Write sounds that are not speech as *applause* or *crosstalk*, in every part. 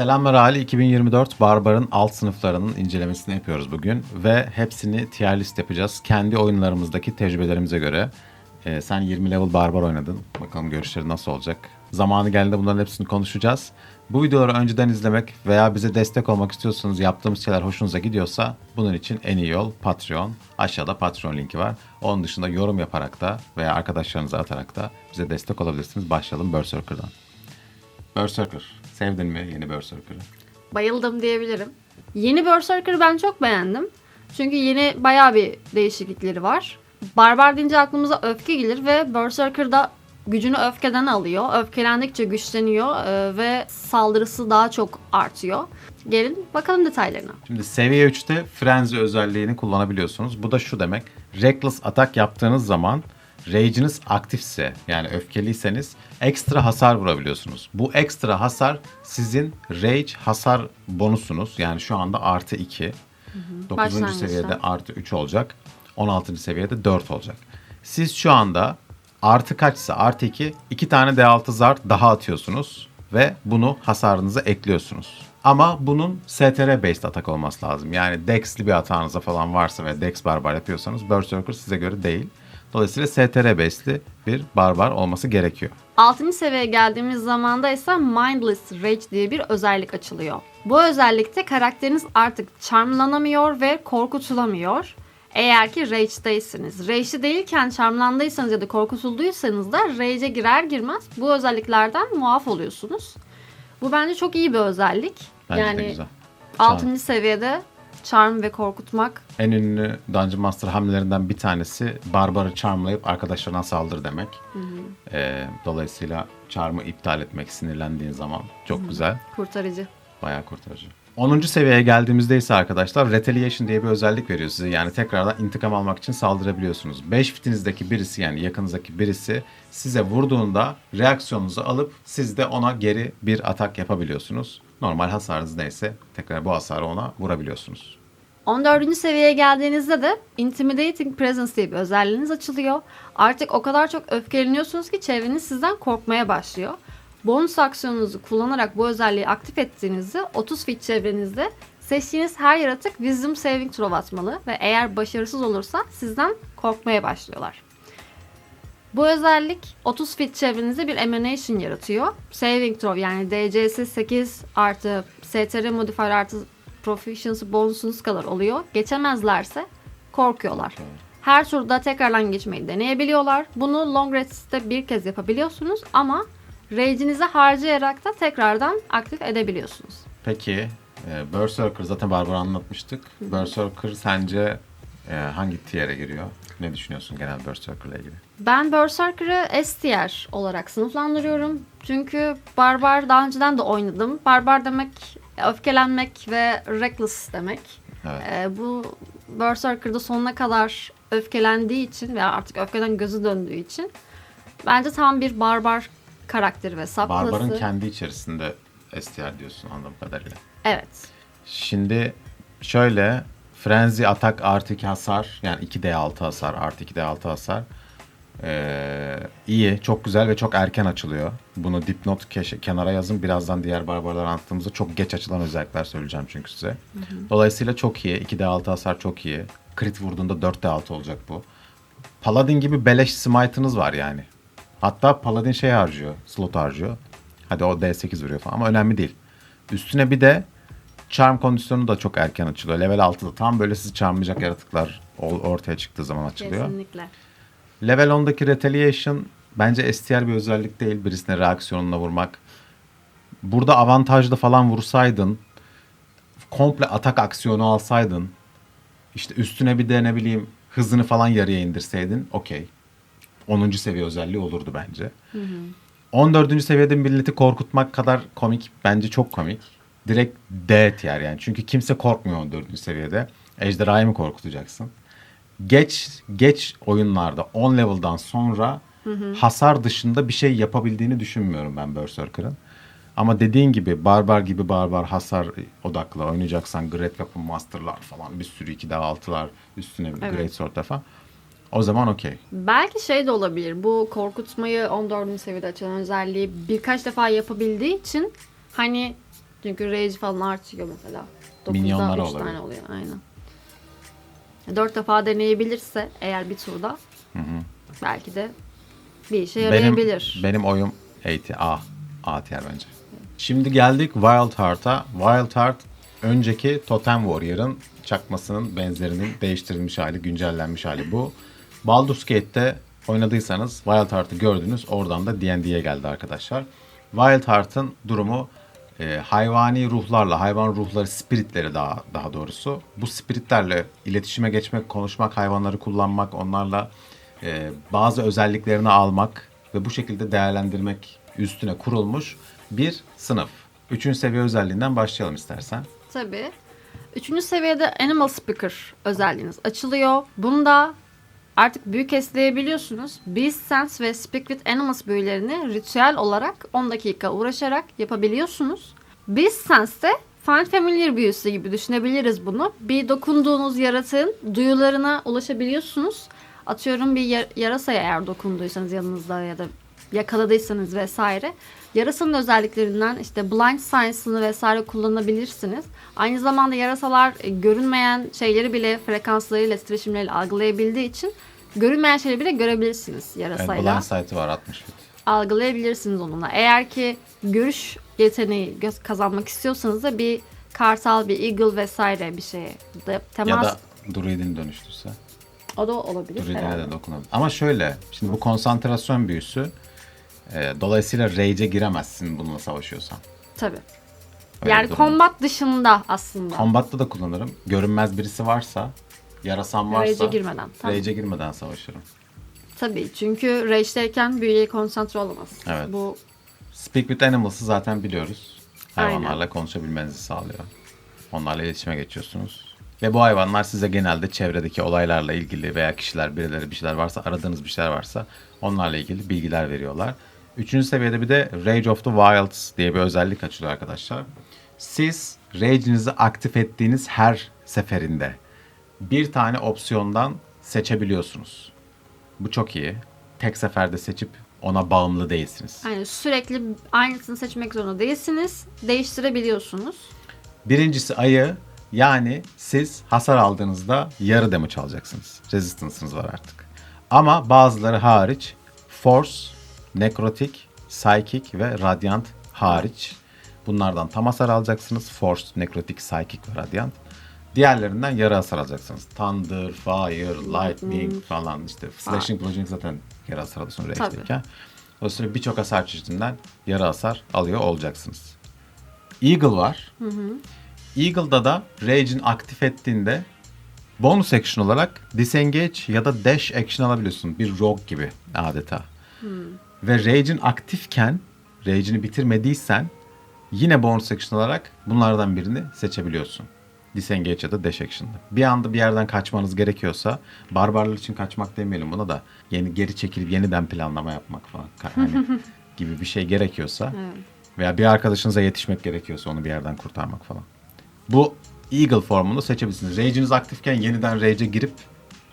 Selamlar Ali 2024 Barbar'ın alt sınıflarının incelemesini yapıyoruz bugün ve hepsini tier list yapacağız. Kendi oyunlarımızdaki tecrübelerimize göre. Ee, sen 20 level Barbar oynadın. Bakalım görüşleri nasıl olacak. Zamanı geldiğinde bunların hepsini konuşacağız. Bu videoları önceden izlemek veya bize destek olmak istiyorsanız yaptığımız şeyler hoşunuza gidiyorsa bunun için en iyi yol Patreon. Aşağıda Patreon linki var. Onun dışında yorum yaparak da veya arkadaşlarınıza atarak da bize destek olabilirsiniz. Başlayalım Berserker'dan. Berserker. Sevdin mi yeni Berserker'ı? Bayıldım diyebilirim. Yeni Berserker'ı ben çok beğendim. Çünkü yeni bayağı bir değişiklikleri var. Barbar deyince aklımıza öfke gelir ve Berserker'da gücünü öfkeden alıyor. Öfkelendikçe güçleniyor e, ve saldırısı daha çok artıyor. Gelin bakalım detaylarına. Şimdi seviye 3'te Frenzy özelliğini kullanabiliyorsunuz. Bu da şu demek. Reckless atak yaptığınız zaman Rage'iniz aktifse yani öfkeliyseniz ekstra hasar vurabiliyorsunuz. Bu ekstra hasar sizin Rage hasar bonusunuz. Yani şu anda artı 2. 9. Başlangıçta. seviyede artı 3 olacak. 16. seviyede 4 olacak. Siz şu anda artı kaçsa artı 2 iki tane D6 zar daha atıyorsunuz ve bunu hasarınıza ekliyorsunuz. Ama bunun STR based atak olması lazım. Yani Dex'li bir atağınıza falan varsa ve Dex barbar yapıyorsanız Berserker size göre değil. Dolayısıyla STR based'li bir barbar olması gerekiyor. 6. seviyeye geldiğimiz zamanda ise Mindless Rage diye bir özellik açılıyor. Bu özellikte karakteriniz artık charmlanamıyor ve korkutulamıyor. Eğer ki Rage'deyseniz. Rage'de değilken charmlandıysanız ya da korkutulduysanız da Rage'e girer girmez bu özelliklerden muaf oluyorsunuz. Bu bence çok iyi bir özellik. Bence yani de güzel. 6. seviyede charm ve korkutmak En ünlü Dungeon Master hamlelerinden bir tanesi Barbar'ı charmlayıp arkadaşlarına saldır demek. Ee, dolayısıyla charm'ı iptal etmek sinirlendiğin zaman çok güzel. kurtarıcı. Bayağı kurtarıcı. 10. seviyeye geldiğimizde ise arkadaşlar Retaliation diye bir özellik veriyor size. Yani tekrardan intikam almak için saldırabiliyorsunuz. 5 fitinizdeki birisi yani yakınızdaki birisi size vurduğunda reaksiyonunuzu alıp siz de ona geri bir atak yapabiliyorsunuz. Normal hasarınız neyse tekrar bu hasarı ona vurabiliyorsunuz. 14. seviyeye geldiğinizde de Intimidating Presence diye bir özelliğiniz açılıyor. Artık o kadar çok öfkeleniyorsunuz ki çevreniz sizden korkmaya başlıyor. Bonus aksiyonunuzu kullanarak bu özelliği aktif ettiğinizde 30 feet çevrenizde seçtiğiniz her yaratık Wisdom Saving Throw atmalı ve eğer başarısız olursa sizden korkmaya başlıyorlar. Bu özellik 30 feet çevrenizde bir emanation yaratıyor. Saving throw yani DC'si 8 artı STR modifier artı proficiency bonusunuz kadar oluyor. Geçemezlerse korkuyorlar. Her turda tekrardan geçmeyi deneyebiliyorlar. Bunu long rest'te bir kez yapabiliyorsunuz ama rage'inizi harcayarak da tekrardan aktif edebiliyorsunuz. Peki e, Berserker zaten Barbar anlatmıştık. Berserker sence e, hangi tier'e giriyor? Ne düşünüyorsun genel Berserker'la ilgili? Ben Berserker'ı S tier olarak sınıflandırıyorum. Çünkü Barbar daha önceden de oynadım. Barbar demek öfkelenmek ve reckless demek. Evet. Ee, bu Berserker'da sonuna kadar öfkelendiği için veya artık öfkeden gözü döndüğü için bence tam bir barbar karakteri ve saplası. Barbar'ın kendi içerisinde STR diyorsun anladığım kadarıyla. Evet. Şimdi şöyle Frenzy atak artı 2 hasar yani 2D6 hasar artı 2D6 hasar ee, iyi, çok güzel ve çok erken açılıyor. Bunu dipnot kenara yazın. Birazdan diğer barbarlar anlattığımızda çok geç açılan özellikler söyleyeceğim çünkü size. Dolayısıyla çok iyi. 2D6 hasar çok iyi. Crit vurduğunda 4D6 olacak bu. Paladin gibi beleş smite'ınız var yani. Hatta Paladin şey harcıyor, slot harcıyor. Hadi o D8 vuruyor falan ama önemli değil. Üstüne bir de charm kondisyonu da çok erken açılıyor. Level 6'da tam böyle sizi charmlayacak yaratıklar ortaya çıktığı zaman açılıyor. Kesinlikle. Level 10'daki Retaliation bence STR bir özellik değil birisine reaksiyonuna vurmak. Burada avantajlı falan vursaydın, komple atak aksiyonu alsaydın, işte üstüne bir de ne bileyim hızını falan yarıya indirseydin okey. 10. seviye özelliği olurdu bence. 14. seviyede milleti korkutmak kadar komik bence çok komik. Direkt D tier yani. Çünkü kimse korkmuyor 14. seviyede. Ejderhayı mı korkutacaksın? Geç geç oyunlarda 10 level'dan sonra hasar dışında bir şey yapabildiğini düşünmüyorum ben Berserker'ın. Ama dediğin gibi barbar gibi barbar hasar odaklı oynayacaksan Great Weapon Master'lar falan bir sürü 2'de 6'lar üstüne Evet. Great Sword falan. O zaman okey. Belki şey de olabilir. Bu korkutmayı 14. seviyede açılan özelliği birkaç defa yapabildiği için hani Çünkü rage falan artıyor mesela. Dokuzda Minyonlar üç olabilir. tane oluyor aynen. Dört defa deneyebilirse eğer bir turda belki de bir işe Benim, yarayabilir. benim oyum AT, A. A tier bence. Şimdi geldik Wild Heart'a. Wild Heart önceki Totem Warrior'ın çakmasının benzerinin değiştirilmiş hali, güncellenmiş hali bu. Baldur's Gate'te oynadıysanız Wild Heart'ı gördünüz. Oradan da D&D'ye geldi arkadaşlar. Wild Heart'ın durumu e, hayvani ruhlarla, hayvan ruhları, spiritleri daha daha doğrusu. Bu spiritlerle iletişime geçmek, konuşmak, hayvanları kullanmak, onlarla e, bazı özelliklerini almak ve bu şekilde değerlendirmek üstüne kurulmuş bir sınıf. Üçüncü seviye özelliğinden başlayalım istersen. Tabii. Üçüncü seviyede Animal Speaker özelliğiniz açılıyor. Bunda artık büyü kesleyebiliyorsunuz. Beast Sense ve Speak with Animals büyülerini ritüel olarak 10 dakika uğraşarak yapabiliyorsunuz. Beast Sense'de Find Familiar büyüsü gibi düşünebiliriz bunu. Bir dokunduğunuz yaratığın duyularına ulaşabiliyorsunuz. Atıyorum bir yar- yarasaya eğer dokunduysanız yanınızda ya da yakaladıysanız vesaire. Yarasanın özelliklerinden işte blind science'ını vesaire kullanabilirsiniz. Aynı zamanda yarasalar e, görünmeyen şeyleri bile frekanslarıyla, titreşimleriyle algılayabildiği için görünmeyen şeyleri bile görebilirsiniz Evet, yarasayla. Blind Sight'ı var 60 fit. algılayabilirsiniz onunla. Eğer ki görüş yeteneği kazanmak istiyorsanız da bir kartal, bir eagle vesaire bir şeye de temas Ya da Druid'in dönüştürse. o da olabilir. Druid'ine de dokunabilir. Ama şöyle, şimdi bu konsantrasyon büyüsü e, dolayısıyla rage'e giremezsin bununla savaşıyorsan. Tabii. Öyle yani combat dışında aslında. Combat'ta da kullanırım. Görünmez birisi varsa, yarasam varsa Rage'e girmeden. Tamam. rage'e girmeden savaşırım. Tabii çünkü rage'deyken büyüye konsantre olamaz. Evet. Bu Speak with Animals'ı zaten biliyoruz. Aynen. Hayvanlarla konuşabilmenizi sağlıyor. Onlarla iletişime geçiyorsunuz. Ve bu hayvanlar size genelde çevredeki olaylarla ilgili veya kişiler, birileri bir şeyler varsa, aradığınız bir şeyler varsa onlarla ilgili bilgiler veriyorlar. Üçüncü seviyede bir de Rage of the Wilds diye bir özellik açılıyor arkadaşlar. Siz Rage'inizi aktif ettiğiniz her seferinde bir tane opsiyondan seçebiliyorsunuz. Bu çok iyi. Tek seferde seçip ona bağımlı değilsiniz. yani sürekli aynısını seçmek zorunda değilsiniz. Değiştirebiliyorsunuz. Birincisi ayı yani siz hasar aldığınızda yarı damage alacaksınız. Resistance'ınız var artık. Ama bazıları hariç Force, Necrotic, Psychic ve Radiant hariç bunlardan tam hasar alacaksınız. Force, Necrotic, Psychic ve Radiant. Diğerlerinden yarı hasar alacaksınız. Thunder, Fire, Lightning falan işte. Slashing, Bludgeoning zaten yarı hasar alıyorsun Rage'deyken. Dolayısıyla birçok hasar çeşidinden yarı hasar alıyor olacaksınız. Eagle var. Eagle'da da Rage'in aktif ettiğinde bonus action olarak disengage ya da dash action alabiliyorsun. Bir rogue gibi adeta. Ve Rage'in aktifken Rage'ini bitirmediysen yine bonus action olarak bunlardan birini seçebiliyorsun. Disengage ya da dash action'da. Bir anda bir yerden kaçmanız gerekiyorsa barbarlar için kaçmak demeyelim buna da yeni geri çekilip yeniden planlama yapmak falan hani *laughs* gibi bir şey gerekiyorsa veya bir arkadaşınıza yetişmek gerekiyorsa onu bir yerden kurtarmak falan. Bu Eagle formunu seçebilirsiniz. Rage'iniz aktifken yeniden Rage'e girip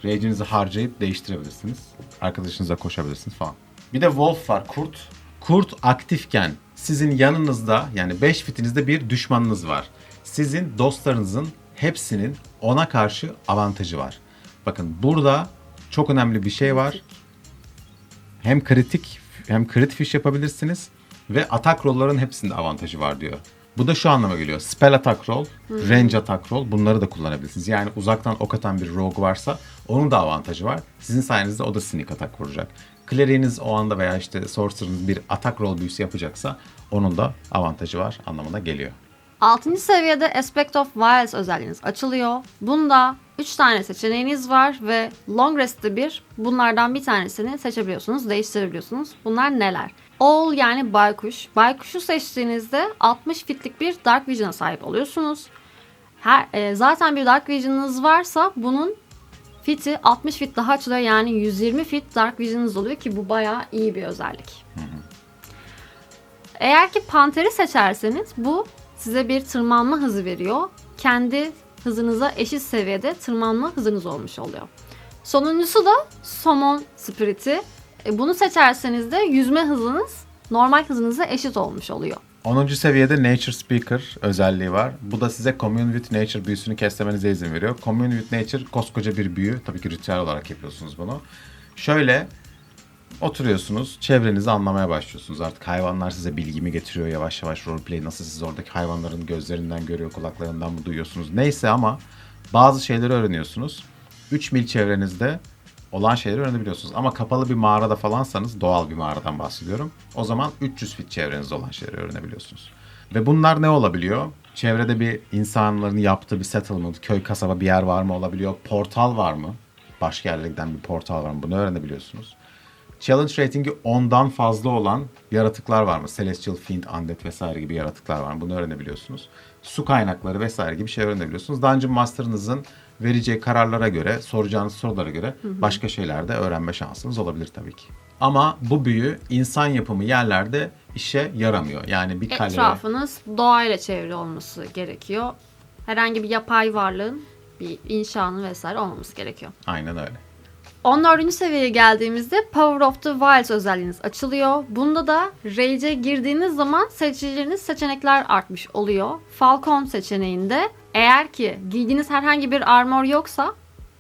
Rage'inizi harcayıp değiştirebilirsiniz. Arkadaşınıza koşabilirsiniz falan. Bir de Wolf var, kurt. Kurt aktifken sizin yanınızda yani 5 fitinizde bir düşmanınız var. Sizin dostlarınızın hepsinin ona karşı avantajı var. Bakın burada çok önemli bir şey var. Hem kritik hem crit fish yapabilirsiniz ve atak roll'ların hepsinde avantajı var diyor. Bu da şu anlama geliyor. Spell attack roll, range attack roll bunları da kullanabilirsiniz. Yani uzaktan ok atan bir rogue varsa onun da avantajı var. Sizin sayenizde o da sneak attack vuracak. Cleriğiniz o anda veya işte sorcerer'ınız bir atak roll büyüsü yapacaksa onun da avantajı var anlamına geliyor. 6. seviyede Aspect of Violence özelliğiniz açılıyor. Bunda 3 tane seçeneğiniz var ve Long Rest'te bir bunlardan bir tanesini seçebiliyorsunuz, değiştirebiliyorsunuz. Bunlar neler? All yani baykuş. Baykuşu seçtiğinizde 60 fitlik bir Dark Vision'a sahip oluyorsunuz. Her, e, zaten bir Dark Vision'ınız varsa bunun fiti 60 fit daha açılıyor. Yani 120 fit Dark Vision'ınız oluyor ki bu bayağı iyi bir özellik. Eğer ki Panter'i seçerseniz bu size bir tırmanma hızı veriyor. Kendi hızınıza eşit seviyede tırmanma hızınız olmuş oluyor. Sonuncusu da Summon Spirit'i. E, Bunu seçerseniz de yüzme hızınız normal hızınıza eşit olmuş oluyor. 10. seviyede Nature Speaker özelliği var. Bu da size Commune with Nature büyüsünü kesmenize izin veriyor. Commune with Nature koskoca bir büyü. Tabii ki ritüel olarak yapıyorsunuz bunu. Şöyle oturuyorsunuz, çevrenizi anlamaya başlıyorsunuz. Artık hayvanlar size bilgimi getiriyor yavaş yavaş roleplay. Nasıl siz oradaki hayvanların gözlerinden görüyor, kulaklarından mı duyuyorsunuz? Neyse ama bazı şeyleri öğreniyorsunuz. 3 mil çevrenizde olan şeyleri öğrenebiliyorsunuz. Ama kapalı bir mağarada falansanız, doğal bir mağaradan bahsediyorum. O zaman 300 fit çevrenizde olan şeyleri öğrenebiliyorsunuz. Ve bunlar ne olabiliyor? Çevrede bir insanların yaptığı bir settlement, köy kasaba bir yer var mı olabiliyor. Portal var mı? Başka yerlere giden bir portal var mı? Bunu öğrenebiliyorsunuz. Challenge ratingi 10'dan fazla olan yaratıklar var mı? Celestial Fiend, Undead vesaire gibi yaratıklar var mı? Bunu öğrenebiliyorsunuz. Su kaynakları vesaire gibi şey öğrenebiliyorsunuz. Dungeon Master'ınızın vereceği kararlara göre, soracağınız sorulara göre başka şeyler de öğrenme şansınız olabilir tabii ki. Ama bu büyü insan yapımı yerlerde işe yaramıyor. Yani bir kale... Etrafınız doğayla çevrili olması gerekiyor. Herhangi bir yapay varlığın, bir inşanın vesaire olmaması gerekiyor. Aynen öyle. 14. seviyeye geldiğimizde Power of the Wilds özelliğiniz açılıyor. Bunda da Rage'e girdiğiniz zaman seçicileriniz seçenekler artmış oluyor. Falcon seçeneğinde eğer ki giydiğiniz herhangi bir armor yoksa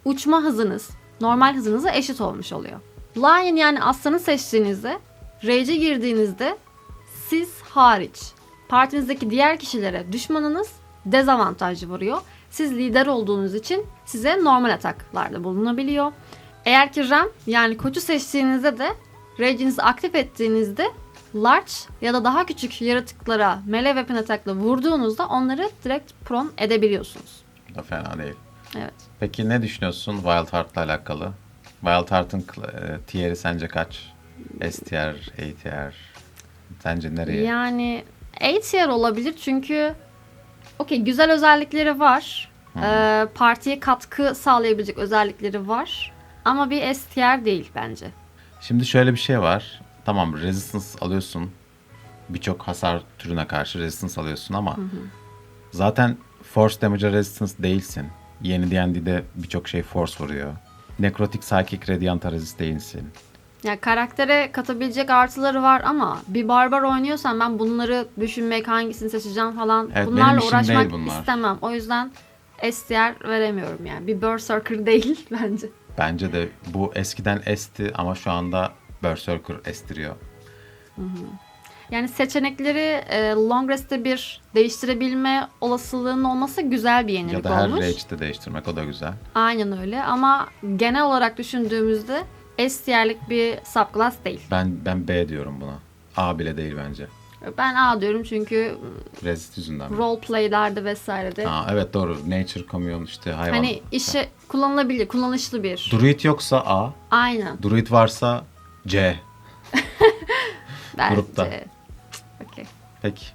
uçma hızınız normal hızınıza eşit olmuş oluyor. Lion yani aslanı seçtiğinizde Rage'e girdiğinizde siz hariç partinizdeki diğer kişilere düşmanınız dezavantajlı vuruyor. Siz lider olduğunuz için size normal ataklarda bulunabiliyor. Eğer ki Ram yani koçu seçtiğinizde de Rage'inizi aktif ettiğinizde large ya da daha küçük yaratıklara melee weapon atakla vurduğunuzda onları direkt prone edebiliyorsunuz. Bu da fena değil. Evet. Peki ne düşünüyorsun Wild Heart'la alakalı? Wild Heart'ın e, tier'i sence kaç? S tier, A tier? Sence nereye? Yani A tier olabilir çünkü okey güzel özellikleri var. Ee, partiye katkı sağlayabilecek özellikleri var. Ama bir S tier değil bence. Şimdi şöyle bir şey var. Tamam resistance alıyorsun. Birçok hasar türüne karşı resistance alıyorsun ama zaten force damage'a resistance değilsin. Yeni D&D'de birçok şey force vuruyor. Necrotic Psychic Radiant'a resist değilsin. Ya karaktere katabilecek artıları var ama bir barbar oynuyorsan ben bunları düşünmek, hangisini seçeceğim falan Evet, bunlarla uğraşmak bunlar. istemem. O yüzden S tier veremiyorum yani. Bir berserker değil *laughs* bence. Bence de bu eskiden S'ti ama şu anda Berserker estiriyor. Yani seçenekleri e, long rest'te bir değiştirebilme olasılığının olması güzel bir yenilik Ya da her olmuş. rage'de değiştirmek o da güzel. Aynen öyle ama genel olarak düşündüğümüzde S tier'lik bir subclass değil. Ben ben B diyorum buna. A bile değil bence. Ben A diyorum çünkü Resist yüzünden. mi? roleplay'lerde vesairede Aa, evet doğru. Nature Commune işte hayvan. hani işe kullanılabilir, kullanışlı bir. Druid yoksa A. Aynen. Druid varsa C. Bence. Grupta. Okey. Peki.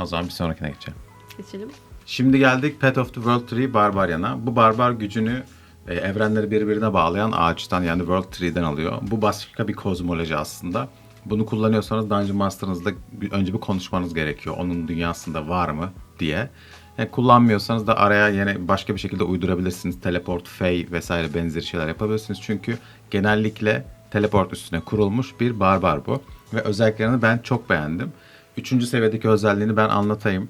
O zaman bir sonrakine geçelim. Geçelim. Şimdi geldik Path of the World Tree Barbarian'a. Bu barbar gücünü e, evrenleri birbirine bağlayan ağaçtan yani World Tree'den alıyor. Bu başka bir kozmoloji aslında. Bunu kullanıyorsanız Dungeon Master'ınızda bir- önce bir konuşmanız gerekiyor. Onun dünyasında var mı diye. E, kullanmıyorsanız da araya yine başka bir şekilde uydurabilirsiniz. Teleport, Fey vesaire benzeri şeyler yapabilirsiniz. Çünkü genellikle teleport üstüne kurulmuş bir barbar bu. Ve özelliklerini ben çok beğendim. Üçüncü seviyedeki özelliğini ben anlatayım.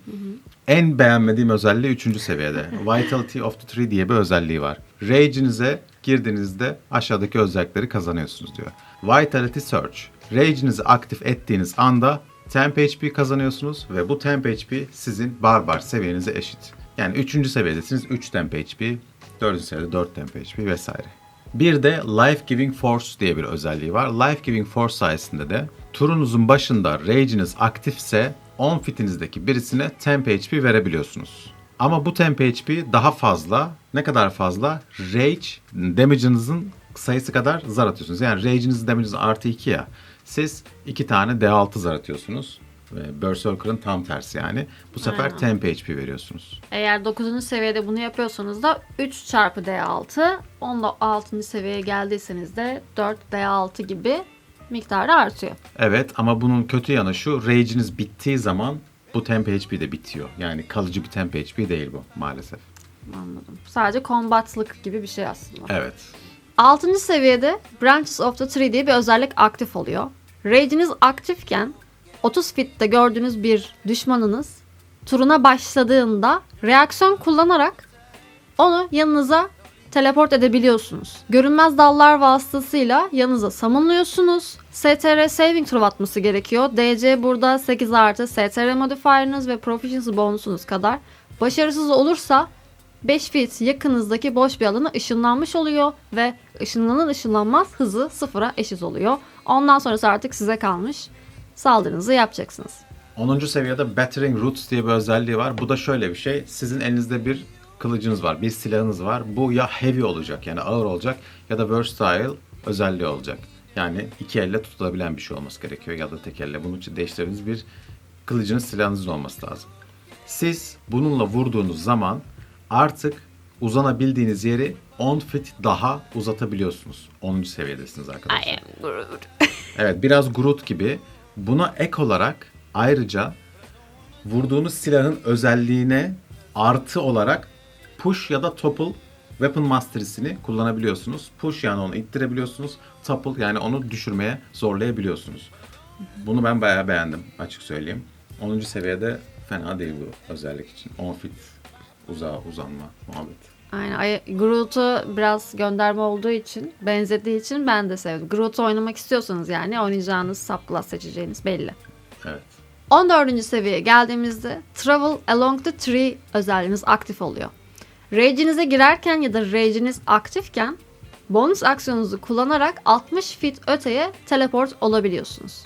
En beğenmediğim özelliği üçüncü seviyede. *laughs* Vitality of the Tree diye bir özelliği var. Rage'inize girdiğinizde aşağıdaki özellikleri kazanıyorsunuz diyor. Vitality Search. Rage'inizi aktif ettiğiniz anda temp HP kazanıyorsunuz ve bu temp HP sizin barbar seviyenize eşit. Yani üçüncü seviyedesiniz 3 temp HP, dördüncü seviyede 4 temp HP vesaire. Bir de Life Giving Force diye bir özelliği var. Life Giving Force sayesinde de turunuzun başında rage'iniz aktifse 10 fitinizdeki birisine temp HP verebiliyorsunuz. Ama bu temp HP daha fazla. Ne kadar fazla? Rage damage'ınızın sayısı kadar zar atıyorsunuz. Yani rage'inizin damage'ınız artı 2 ya. Siz 2 tane D6 zar atıyorsunuz. Ve Berserker'ın tam tersi yani. Bu sefer Aynen. temp HP veriyorsunuz. Eğer 9. seviyede bunu yapıyorsanız da 3 çarpı D6, 16. seviyeye geldiyseniz de 4 D6 gibi miktarı artıyor. Evet ama bunun kötü yanı şu. Rage'iniz bittiği zaman bu temp HP de bitiyor. Yani kalıcı bir temp HP değil bu maalesef. Anladım. Sadece combatlık gibi bir şey aslında. Evet. 6. seviyede Branches of the Tree diye bir özellik aktif oluyor. Rage'iniz aktifken 30 fitte gördüğünüz bir düşmanınız turuna başladığında reaksiyon kullanarak onu yanınıza teleport edebiliyorsunuz. Görünmez dallar vasıtasıyla yanınıza summonluyorsunuz. STR saving throw atması gerekiyor. DC burada 8 artı STR modifier'ınız ve proficiency bonusunuz kadar. Başarısız olursa 5 feet yakınızdaki boş bir alana ışınlanmış oluyor ve ışınlanır ışınlanmaz hızı sıfıra eşit oluyor. Ondan sonrası artık size kalmış. Saldırınızı yapacaksınız. 10. seviyede Battering Roots diye bir özelliği var. Bu da şöyle bir şey. Sizin elinizde bir kılıcınız var, bir silahınız var. Bu ya heavy olacak yani ağır olacak ya da versatile özelliği olacak. Yani iki elle tutulabilen bir şey olması gerekiyor ya da tek elle. Bunun için değiştirdiğiniz bir kılıcınız, silahınızın olması lazım. Siz bununla vurduğunuz zaman artık uzanabildiğiniz yeri 10 feet daha uzatabiliyorsunuz. 10. seviyedesiniz arkadaşlar. am Groot. *laughs* Evet biraz Groot gibi. Buna ek olarak ayrıca vurduğunuz silahın özelliğine artı olarak push ya da topple weapon mastery'sini kullanabiliyorsunuz. Push yani onu ittirebiliyorsunuz. Topple yani onu düşürmeye zorlayabiliyorsunuz. Bunu ben bayağı beğendim açık söyleyeyim. 10. seviyede fena değil bu özellik için. 10 feet uzağa uzanma muhabbeti. Aynen. Ay- Groot'u biraz gönderme olduğu için, benzediği için ben de sevdim. Groot'u oynamak istiyorsanız yani oynayacağınız subclass seçeceğiniz belli. Evet. 14. seviyeye geldiğimizde Travel Along the Tree özelliğiniz aktif oluyor. Rage'inize girerken ya da rage'iniz aktifken bonus aksiyonunuzu kullanarak 60 feet öteye teleport olabiliyorsunuz.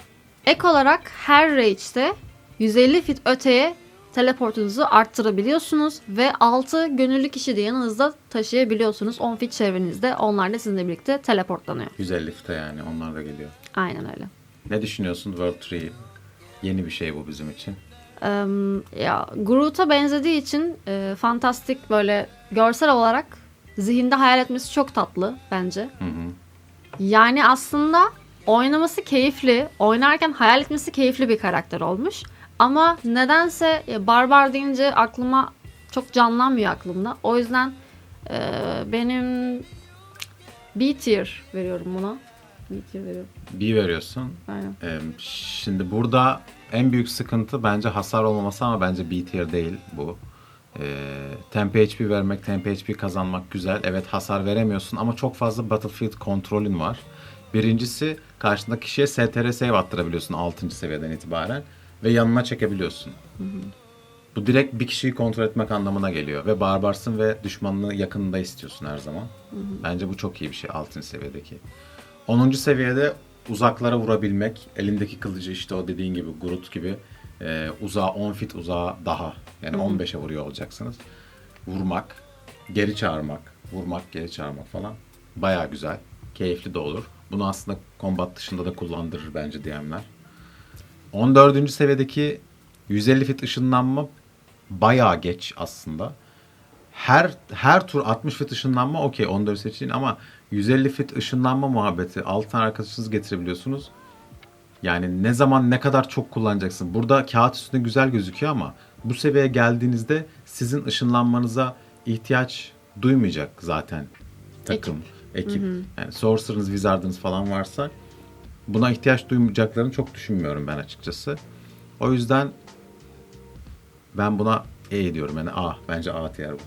Ek olarak her rage'de 150 feet öteye teleportunuzu arttırabiliyorsunuz ve 6 gönüllü kişi de yanınızda taşıyabiliyorsunuz. 10 feet çevrenizde onlar da sizinle birlikte teleportlanıyor. 150 fite yani onlar da geliyor. Aynen öyle. Ne düşünüyorsun World Tree? Yeni bir şey bu bizim için. Em, ya Groot'a benzediği için e, fantastik böyle görsel olarak zihinde hayal etmesi çok tatlı bence. Hı hı. Yani aslında oynaması keyifli, oynarken hayal etmesi keyifli bir karakter olmuş. Ama nedense e, barbar deyince aklıma çok canlanmıyor aklımda. O yüzden e, benim B tier veriyorum buna. B tier veriyorum. Bir veriyorsun. Aynen. Ee, şimdi burada en büyük sıkıntı bence hasar olmaması ama bence B tier değil bu. Ee, temp HP vermek, temp HP kazanmak güzel. Evet hasar veremiyorsun ama çok fazla battlefield kontrolün var. Birincisi karşındaki kişiye STR save attırabiliyorsun 6. seviyeden itibaren ve yanına çekebiliyorsun. Bu direkt bir kişiyi kontrol etmek anlamına geliyor ve barbarsın ve düşmanını yakınında istiyorsun her zaman. Bence bu çok iyi bir şey 6. seviyedeki. 10. seviyede uzaklara vurabilmek, elindeki kılıcı işte o dediğin gibi Groot gibi e, uzağa 10 fit uzağa daha yani 15'e vuruyor olacaksınız. Vurmak, geri çağırmak, vurmak, geri çağırmak falan baya güzel. Keyifli de olur. Bunu aslında combat dışında da kullandırır bence DM'ler. 14. seviyedeki 150 fit ışınlanma bayağı geç aslında. Her her tur 60 fit ışınlanma okey 14 seçin ama 150 fit ışınlanma muhabbeti 6 tane arkadaşınızı getirebiliyorsunuz. Yani ne zaman ne kadar çok kullanacaksın. Burada kağıt üstünde güzel gözüküyor ama bu seviyeye geldiğinizde sizin ışınlanmanıza ihtiyaç duymayacak zaten takım, ekip. Yani sorcerer'ınız, wizard'ınız falan varsa buna ihtiyaç duymayacaklarını çok düşünmüyorum ben açıkçası. O yüzden ben buna E diyorum yani A. Bence A tier bu.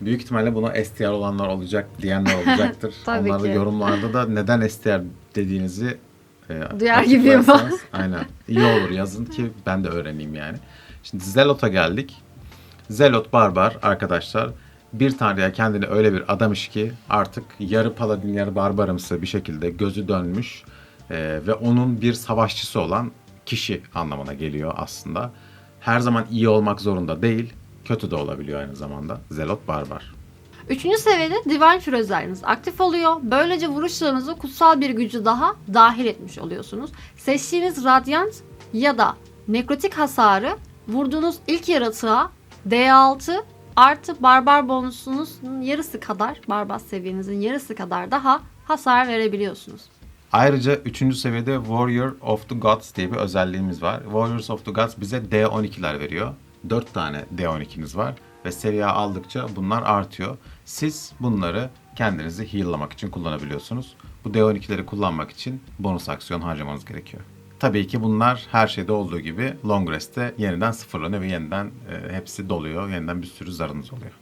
Büyük ihtimalle buna S tier olanlar olacak diyenler *laughs* olacaktır. Onlar da ki. yorumlarda da neden S tier dediğinizi e, Duyar gibiyim. açıklarsanız, *laughs* Aynen. İyi olur yazın ki ben de öğreneyim yani. Şimdi Zelot'a geldik. Zelot barbar arkadaşlar bir tanrıya kendini öyle bir adamış ki artık yarı paladin yarı barbarımsı bir şekilde gözü dönmüş e, ve onun bir savaşçısı olan kişi anlamına geliyor aslında. Her zaman iyi olmak zorunda değil, kötü de olabiliyor aynı zamanda. Zelot barbar. Üçüncü seviyede Divine Fury özelliğiniz aktif oluyor. Böylece vuruşlarınıza kutsal bir gücü daha dahil etmiş oluyorsunuz. Seçtiğiniz Radiant ya da Nekrotik hasarı vurduğunuz ilk yaratığa D6 artı barbar bonusunuzun yarısı kadar, barbar seviyenizin yarısı kadar daha hasar verebiliyorsunuz. Ayrıca 3. seviyede Warrior of the Gods diye bir özelliğimiz var. Warriors of the Gods bize D12'ler veriyor. 4 tane D12'niz var ve seviye aldıkça bunlar artıyor. Siz bunları kendinizi heal'lamak için kullanabiliyorsunuz. Bu D12'leri kullanmak için bonus aksiyon harcamanız gerekiyor. Tabii ki bunlar her şeyde olduğu gibi long rest'te yeniden sıfırlanıyor ve yeniden e, hepsi doluyor. Yeniden bir sürü zarınız oluyor.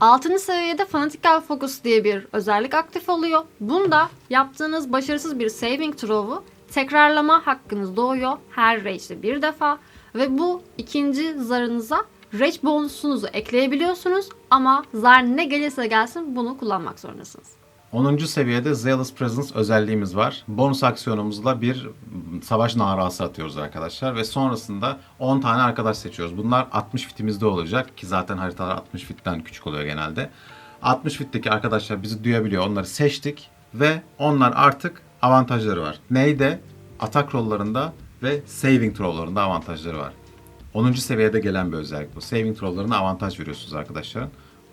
Altıncı seviyede Fanatical Focus diye bir özellik aktif oluyor. Bunda yaptığınız başarısız bir saving throw'u tekrarlama hakkınız doğuyor her rage'de bir defa. Ve bu ikinci zarınıza rage bonusunuzu ekleyebiliyorsunuz ama zar ne gelirse gelsin bunu kullanmak zorundasınız. 10. seviyede Zealous Presence özelliğimiz var. Bonus aksiyonumuzla bir savaş narası atıyoruz arkadaşlar ve sonrasında 10 tane arkadaş seçiyoruz. Bunlar 60 fitimizde olacak ki zaten haritalar 60 fitten küçük oluyor genelde. 60 fitteki arkadaşlar bizi duyabiliyor. Onları seçtik ve onlar artık avantajları var. Neyde? Atak rollarında ve saving throw'larında avantajları var. 10. seviyede gelen bir özellik bu. Saving throw'larına avantaj veriyorsunuz arkadaşlar.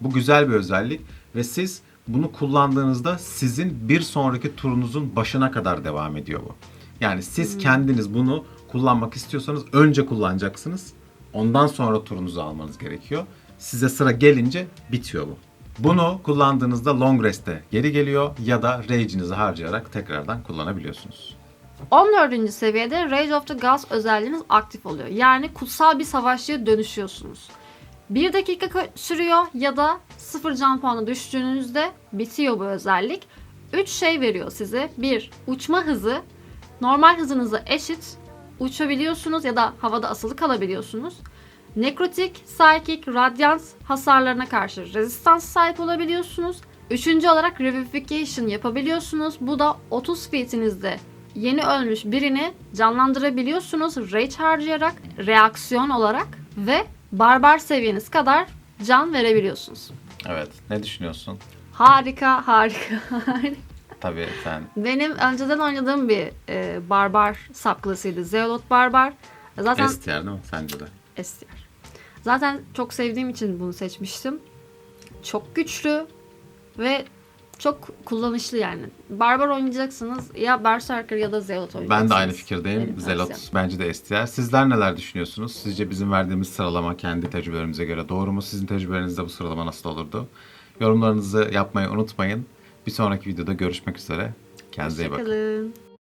Bu güzel bir özellik ve siz bunu kullandığınızda sizin bir sonraki turunuzun başına kadar devam ediyor bu. Yani siz kendiniz bunu kullanmak istiyorsanız önce kullanacaksınız. Ondan sonra turunuzu almanız gerekiyor. Size sıra gelince bitiyor bu. Bunu kullandığınızda long rest'e geri geliyor ya da rage'inizi harcayarak tekrardan kullanabiliyorsunuz. 14. seviyede Rage of the Gods özelliğiniz aktif oluyor. Yani kutsal bir savaşçıya dönüşüyorsunuz. 1 dakika ka- sürüyor ya da 0 can puanı düştüğünüzde bitiyor bu özellik. 3 şey veriyor size. 1. Uçma hızı. Normal hızınıza eşit. Uçabiliyorsunuz ya da havada asılı kalabiliyorsunuz. Nekrotik, Psychic, Radiant hasarlarına karşı rezistans sahip olabiliyorsunuz. Üçüncü olarak Revivification yapabiliyorsunuz. Bu da 30 feetinizde yeni ölmüş birini canlandırabiliyorsunuz Rage harcayarak, reaksiyon olarak ve barbar seviyeniz kadar can verebiliyorsunuz. Evet. Ne düşünüyorsun? Harika, harika, *laughs* harika. Tabii sen Benim önceden oynadığım bir e, barbar sapkılısıydı. Zeolot barbar. Zaten Estiyer değil mi? Sence de. STR. Zaten çok sevdiğim için bunu seçmiştim. Çok güçlü ve çok kullanışlı yani. Barbar oynayacaksınız ya Berserker ya da Zealot oynayacaksınız. Ben de aynı fikirdeyim. Benim Zelot tavsiyem. bence de STR. Sizler neler düşünüyorsunuz? Sizce bizim verdiğimiz sıralama kendi tecrübelerimize göre doğru mu? Sizin tecrübenizde bu sıralama nasıl olurdu? Yorumlarınızı yapmayı unutmayın. Bir sonraki videoda görüşmek üzere. Kendinize iyi bakın.